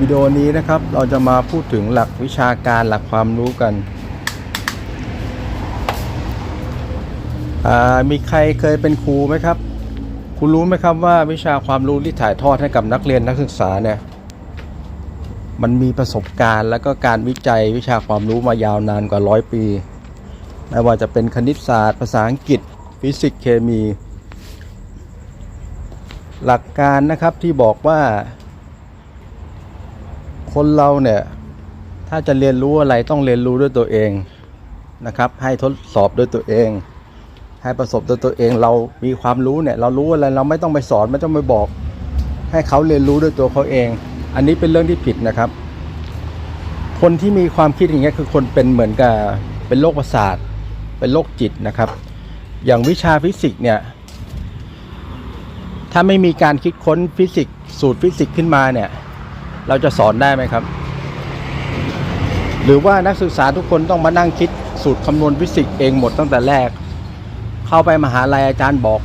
วิดีโอนี้นะครับเราจะมาพูดถึงหลักวิชาการหลักความรู้กัน มีใครเคยเป็นครูไหมครับ คุณรู้ไหมครับว่าวิชาความรู้ที่ถ่ายทอดให้กับนักเรียนนักศึกษาเนี่ยมันมีประสบการณ์แล้วก็การวิจัยวิชาความรู้มายาวนานกว่าร้อยปี ไม่ว่าจะเป็นคณิตศาสตร์ ภาษาอังกฤษ ฟิสิกส์เคมี หลักการนะครับที่บอกว่า คนเราเนี่ยถ้าจะเรียนรู้อะไรต้องเรียนรู้ด้วยตัวเองนะครับ ให้ทดสอบด้วยตัวเอง ให้ประสบด้วยตัวเองเรามีความรู้เนี่ยเรารู้อะไรเราไม่ต้องไปสอนไม่ต้องไปบอก ให้เขาเรียนรู้ด้วยตัวเขาเอง อันนี้เป็นเรื่องที่ผิดนะครับ คนที่มีความคิดอย่างเงี้ยคือคนเป็นเหมือนกับเป็นโรคประสาทเป็นโรคจิตนะครับ อย่างวิชาฟิสิกส์เนี่ยถ้าไม่มีการคิดค้นฟิสิกส์สูตรฟิสิกส์ขึ้นมาเนี่ย เราจะสอนได้ไหมครับ หรือว่านักศึกษาทุกคนต้องมานั่งคิดสูตรคำนวณฟิสิกส์เองหมดตั้งแต่แรก เข้าไปมหาลัยอาจารย์บอก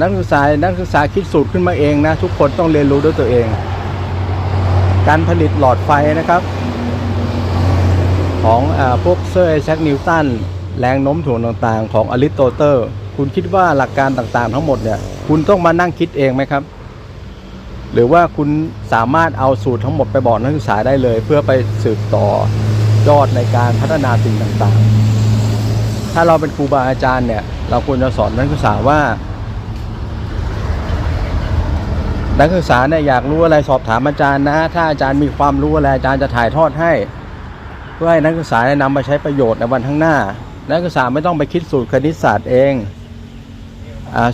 นักศึกษานักศึกษาคิดสูตรขึ้นมาเองนะ ทุกคนต้องเรียนรู้ด้วยตัวเอง การผลิตหลอดไฟนะครับ ของอพวกเซอร์ไอแซคนิวตันแรงโน้มถ่วงต่างๆ ของอริสโตเติลคุณคิดว่าหลักการต่างๆ ทั้งหมดเนี่ย คุณต้องมานั่งคิดเองไหมครับ หรือว่าคุณสามารถเอาสูตรทั้งหมดไปบอกนักศึกษาได้เลย เพื่อไปสืบต่อยอดในการพัฒนาสิ่งต่างๆ ถ้าเราเป็นครูบาอาจารย์เนี่ย เราควรจะสอนนักศึกษาว่า นักศึกษาเนี่ยอยากรู้อะไรสอบถามอาจารย์นะ ถ้าอาจารย์มีความรู้อะไรอาจารย์จะถ่ายทอดให้ เพื่อให้นักศึกษาได้นำมาใช้ประโยชน์ในวันข้างหน้า นักศึกษาไม่ต้องไปคิดสูตรคณิตศาสตร์เอง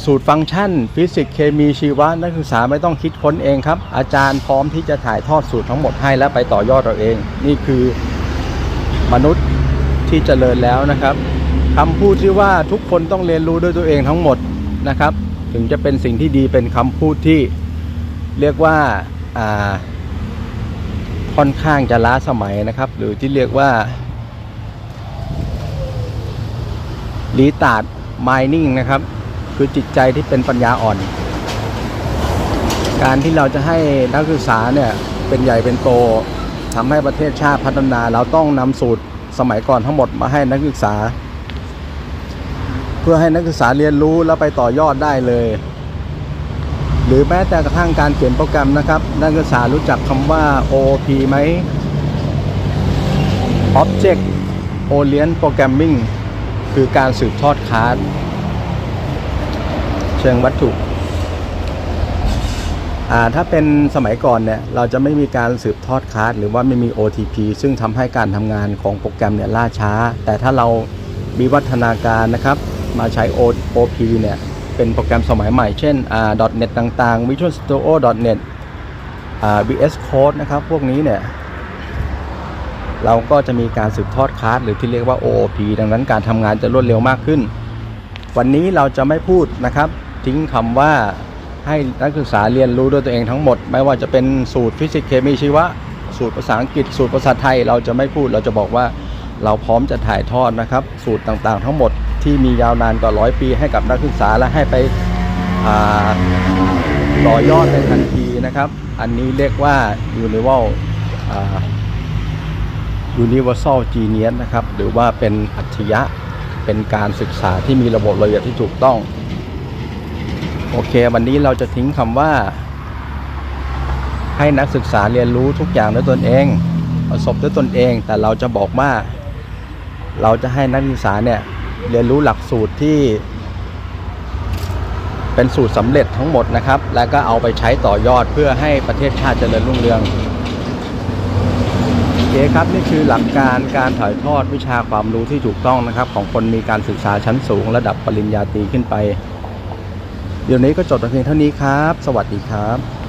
สูตรฟังก์ชัน ฟิสิกส์เคมีชีวะนักศึกษาไม่ต้องคิดค้นเองครับ อาจารย์พร้อมที่จะถ่ายทอดสูตรทั้งหมดให้และไปต่อยอดเราเอง นี่คือมนุษย์ที่เจริญแล้วนะครับคำพูดที่ว่าทุกคนต้องเรียนรู้ด้วยตัวเองทั้งหมดนะครับ ถึงจะเป็นสิ่งที่ดีเป็นคำพูดที่เรียกว่าอ่าค่อนข้างจะล้าสมัยนะครับ หรือที่เรียกว่าลีตาดมายนิ่งนะครับ คือจิตใจที่เป็นปัญญาอ่อน การที่เราจะให้นักศึกษาเนี่ยเป็นใหญ่เป็นโตทำให้ประเทศชาติพัฒนาเราต้องนำสูตรสมัยก่อนทั้งหมดมาให้นักศึกษา เพื่อให้นักศึกษาเรียนรู้แล้วไปต่อยอดได้เลย หรือแม้แต่กระทั่งการเขียนโปรแกรมนะครับ นักศึกษารู้จักคำว่า OOP ไหม Object Orient Programming คือการสืบทอดคลาส เชิงวัตถุถ้าเป็นสมัยก่อนเนี่ยเราจะไม่มีการสืบทอดคลาสหรือว่าไม่มี OTP ซึ่งทำให้การทำงานของโปรแกรมเนี่ยล่าช้า แต่ถ้าเรามีวัฒนาการนะครับ มาใช้ OP เนี่ยเป็นโปรแกรมสมัยใหม่เช่น .NET ต่างๆ Visual Studio .NET VS Code นะครับพวกนี้เนี่ยเราก็จะมีการสืบทอดคลาสหรือที่เรียกว่า OOP ดังนั้นการทำงานจะรวดเร็วมากขึ้น วันนี้เราจะไม่พูดนะครับ ทิ้งคำว่าให้นักศึกษาเรียนรู้ด้วยตัวเองทั้งหมด ไม่ว่าจะเป็นสูตรฟิสิกส์เคมีชีวะ สูตรภาษาอังกฤษ สูตรภาษาไทย เราจะไม่พูดเราจะบอกว่าเราพร้อมจะถ่ายทอดนะครับ สูตรต่างๆ ทั้งหมดที่มียาวนานกว่าร้อยปีให้กับนักศึกษาและให้ไปต่อยอดในทันทีนะครับ อันนี้เรียกว่า Universal Universal Genius นะครับ หรือว่าเป็นอัจฉริยะเป็นการศึกษาที่มีระบบระเบียบที่ถูกต้อง โอเค วันนี้เราจะทิ้งคำว่า ให้นักศึกษาเรียนรู้ทุกอย่างด้วยตนเอง ประสบด้วยตนเอง แต่เราจะบอกว่า เราจะให้นักศึกษาเนี่ยเรียนรู้หลักสูตรที่ เป็นสูตรสำเร็จทั้งหมดนะครับ แล้วก็เอาไปใช้ต่อยอดเพื่อให้ประเทศชาติเจริญรุ่งเรืองโอเคครับนี่คือหลักการการถ่ายทอดวิชาความรู้ที่ถูกต้องนะครับ ของคนมีการศึกษาชั้นสูง ระดับปริญญาตรีขึ้นไป เดี๋ยวนี้ก็จบแต่เพียงเท่านี้ครับ สวัสดีครับ